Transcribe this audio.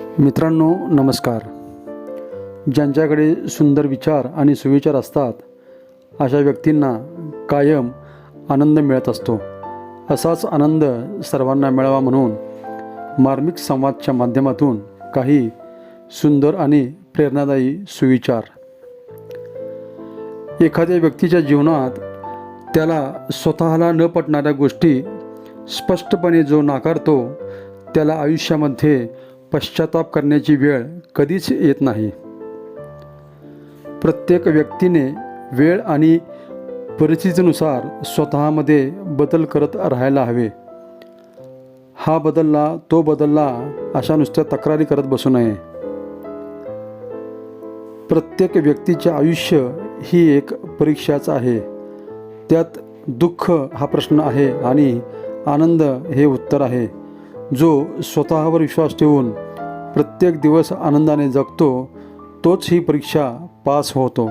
मित्रांनो नमस्कार. ज्यांच्याकडे सुंदर विचार आणि सुविचार असतात अशा व्यक्तींना कायम आनंद मिळत असतो. असाच आनंद सर्वांना मिळावा म्हणून मार्मिक संवादच्या माध्यमातून काही सुंदर आणि प्रेरणादायी सुविचार. एखाद्या व्यक्तीच्या जीवनात त्याला स्वतःला न पटणाऱ्या गोष्टी स्पष्टपणे जो नाकारतो त्याला आयुष्यामध्ये पश्चाताप करण्याची वेळ कधीच येत नाही. प्रत्येक व्यक्तीने वेळ आणि परिस्थितीनुसार स्वतःमध्ये बदल करत राहायला हवे. हा बदलला तो बदलला अशा नुसत्या तक्रारी करत बसू नये. प्रत्येक व्यक्तीचे आयुष्य ही एक परीक्षाच आहे. त्यात दुःख हा प्रश्न आहे आणि आनंद हे उत्तर आहे. जो स्वतःवर विश्वास ठेवून प्रत्येक दिवस आनंदाने जगतो तोच ही परीक्षा पास होतो.